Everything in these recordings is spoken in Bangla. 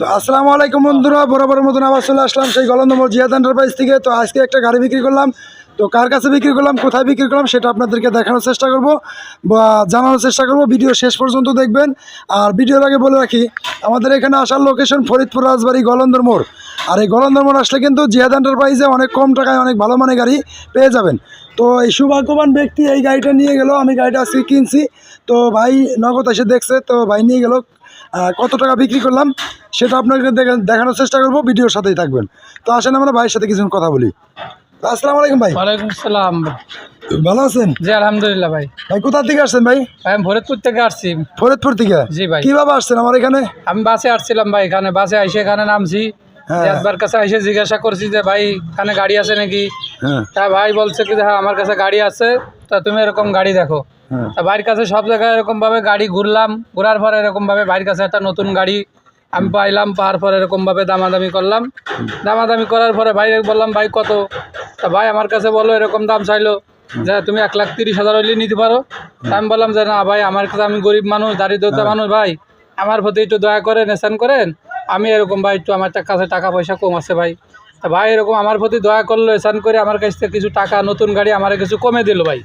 তো আসসালামু আলাইকুম বন্ধুরা বরাবর মতন আবার চলে আসলাম সেই গলন্দমল জিয়াদ এন্টারপ্রাইজ থেকে। তো আজকে একটা গাড়ি বিক্রি করলাম। তো কার কাছে বিক্রি করলাম, কোথায় বিক্রি করলাম সেটা আপনাদেরকে দেখানোর চেষ্টা করব বা জানানোর চেষ্টা করব। ভিডিও শেষ পর্যন্ত দেখবেন। আর ভিডিওর আগে বলে রাখি, আমাদের এখানে আসার লোকেশন ফরিদপুর রাজবাড়ি গলন্দর মোড় আর এই গলন্দর মোড় আসলে কিন্তু জিয়াদ এন্টারপ্রাইজে অনেক কম টাকায় অনেক ভালো মানের গাড়ি পেয়ে যাবেন। তো এই সৌভাগ্যবান ব্যক্তি এই গাড়িটা নিয়ে গেল আমি গাড়িটা আজকে কিনছি। তো ভাই নগদ এসে দেখছে তো ভাই নিয়ে গেল। কত টাকা বিক্রি করলাম সেটা আপনাকে দেখা- দেখানোর চেষ্টা করব ভিডিওর সাথেই থাকবেন। তো আসেন আমরা ভাইয়ের সাথে কিছু কথা বলি। আসসালামু আলাইকুম ভাই। ওয়ালাইকুম সালাম। ভালো আছেন? জি আলহামদুলিল্লাহ ভাই। ভাই কোথা থেকে আসছেন ভাই? আমি ভরতপুর থেকে আসছি। ফরিদপুর থেকে? জি ভাই। কীভাবে আসছেন আমার এখানে? আমি বাসে আসছিলাম ভাই এখানে বাসে আইসে এখানে নামছি। একবার কাছে এসে জিজ্ঞাসা করছি যে ভাই এখানে গাড়ি আছে নাকি? হ্যাঁ। তা ভাই বলছে কি হ্যাঁ আমার কাছে গাড়ি আছে তা তুমি এরকম গাড়ি দেখো। হ্যাঁ। তা ভাইয়ের কাছে সব জায়গায় এরকম ভাবে গাড়ি ঘুরলাম ঘোরার পরে এরকম ভাবে ভাইয়ের কাছে একটা নতুন গাড়ি আমি পাইলাম পাওয়ার পর এরকম ভাবে দামাদামি করলাম। দামাদামি করার পরে ভাই বললাম ভাই কত? তা ভাই আমার কাছে বলল এরকম দাম চাইলো যে তুমি এক লাখ তিরিশ হাজার হইলে নিতে পারো। তা আমি বললাম যে না ভাই আমার কাছে আমি গরিব মানুষ দারিদ্রতা মানুষ ভাই। আমার প্রতি একটু দয়া করেন নেশান করেন। আমি এরকম ভাই একটু আমার কাছে টাকা পয়সা কম আছে ভাই। তা ভাই এরকম আমার প্রতি দয়া করল এসান করে আমার কাছ থেকে কিছু টাকা নতুন গাড়ি আমার কিছু কমে দিল ভাই।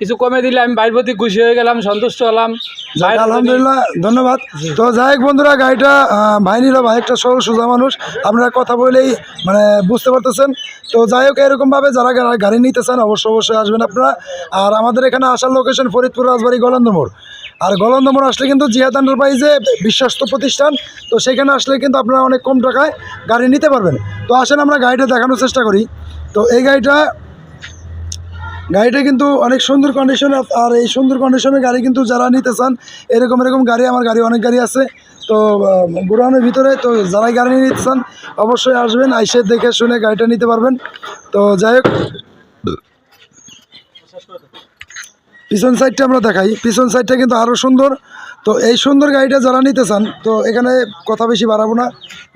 কিছু কমে দিলে আমি ভাইয়ের প্রতি খুশি হয়ে গেলাম সন্তুষ্ট হলাম। আলহামদুলিল্লাহ ধন্যবাদ। তো যাই হোক বন্ধুরা গাড়িটা ভাই নিল ভাই একটা সরল সোজা মানুষ। আপনারা কথা বলেই মানে বুঝতে পারতেছেন। তো যাই হোক এরকমভাবে যারা গাড়ি নিতে চান অবশ্যই অবশ্যই আসবেন আপনারা। আর আমাদের এখানে আসার লোকেশন ফরিদপুর রাজবাড়ি গলন্দমোড় আর গলন্দমোড় আসলে কিন্তু জিহাদ এন্টারপ্রাইজে বিশ্বস্ত প্রতিষ্ঠান, তো সেখানে আসলে কিন্তু আপনারা অনেক কম টাকায় গাড়ি নিতে পারবেন। তো আসেন আমরা গাড়িটা দেখানোর চেষ্টা করি। তো এই গাড়িটা গাড়িটা কিন্তু অনেক সুন্দর কন্ডিশন আর এই সুন্দর কন্ডিশনের গাড়ি কিন্তু যারা নিতে চান, এরকম এরকম গাড়ি, আমার গাড়ি অনেক গাড়ি আছে। তো গোডাউনের ভিতরে, তো যারাই গাড়ি নিতে চান, অবশ্যই আসবেন, আইসে দেখে শুনে গাড়িটা নিতে পারবেন। তো যাই হোক। পিছন সাইডটা আমরা দেখাই। পিছন সাইডটা কিন্তু আরও সুন্দর। তো এই সুন্দর গাড়িটা যারা নিতে চান তো এখানে কথা বেশি বাড়াবো না।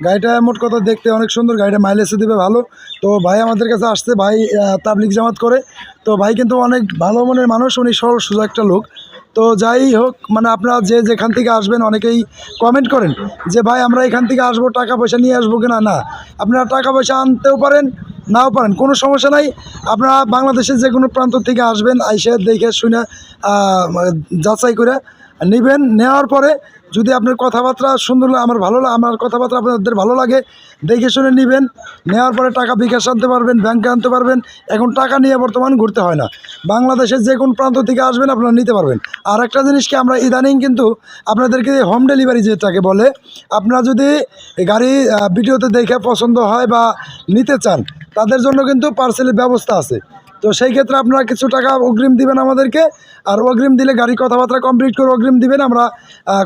গাড়িটা মোট কথা দেখতে অনেক সুন্দর। গাড়িটা মাইলেজে দেবে ভালো। তো ভাই আমাদের কাছে আসছে। ভাই আহ, তাবলিগ জামাত করে। তো ভাই কিন্তু অনেক ভালো মনের মানুষ। উনি সরল সোজা একটা লোক। তো যাই হোক মানে আপনারা যে যেখান থেকে আসবেন অনেকেই কমেন্ট করেন যে ভাই আমরা এখান থেকে আসব টাকা পয়সা নিয়ে আসব কিনা? না। আপনারা টাকা পয়সা আনতেও পারেন নাও পারেন। কোনো সমস্যা নাই। আপনারা বাংলাদেশের যে কোনো প্রান্ত থেকে আসবেন, আইসে দেখে শুনে যাচাই করে নেবেন। নেওয়ার পরে যদি আপনার কথাবার্তা সুন্দর আমার ভালো লাগে আমার কথাবার্তা আপনাদের ভালো লাগে, দেখে শুনে নেবেন। নেওয়ার পরে টাকা বিকাশ আনতে পারবেন, ব্যাংকে আনতে পারবেন। এখন টাকা নিয়ে বর্তমান ঘুরতে হয় না। বাংলাদেশের যে কোন প্রান্ত থেকে আসবেন, আপনারা নিতে পারবেন। আর একটা জিনিস কি, আমরা ইদানিং কিন্তু আপনাদেরকে হোম ডেলিভারি যেটাকে বলে, আপনারা যদি গাড়ি ভিডিওতে দেখে পছন্দ হয় বা নিতে চান তাদের জন্য কিন্তু পার্সেলের ব্যবস্থা আছে। তো সেই ক্ষেত্রে আপনারা কিছু টাকা অগ্রিম দিবেন আমাদেরকে, আর অগ্রিম দিলে গাড়ি কথাবার্তা কমপ্লিট করে অগ্রিম দিবেন, আমরা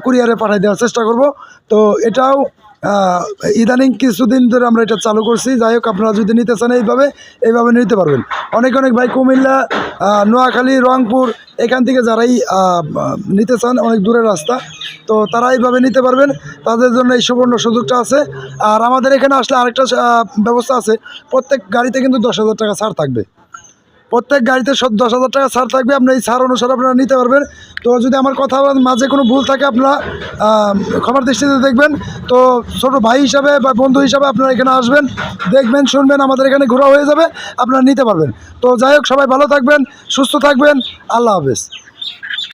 কুরিয়ারে পাঠিয়ে দেওয়ার চেষ্টা করব। তো এটাও ইদানিং কিছুদিন ধরে আমরা এটা চালু করছি। যাই হোক, আপনারা যদি নিতে চান এইভাবে এইভাবে নিতে পারবেন। অনেক অনেক ভাই কুমিল্লা নোয়াখালী, রংপুর, এখান থেকে যারাই নিতে চান, অনেক দূরের রাস্তা, তো তারা এইভাবে নিতে পারবেন। তাদের জন্য এই সুবর্ণ সুযোগটা আছে। আর আমাদের এখানে আসলে আরেকটা ব্যবস্থা আছে। প্রত্যেক গাড়িতে কিন্তু দশ হাজার টাকা ছাড় থাকবে। প্রত্যেক গাড়িতে দশ হাজার টাকা ছাড় থাকবে। আপনি এই ছাড় অনুসারে আপনারা নিতে পারবেন। তো যদি আমার কথা মাঝে কোনো ভুল থাকে, আপনারা ক্ষমার দৃষ্টিতে দেখবেন। তো ছোটো ভাই হিসাবে বা বন্ধু হিসাবে আপনারা এখানে আসবেন, দেখবেন, শুনবেন, আমাদের এখানে ঘোরা হয়ে যাবে, আপনারা নিতে পারবেন। তো যাই হোক, সবাই ভালো থাকবেন, সুস্থ থাকবেন। আল্লাহ হাফেজ।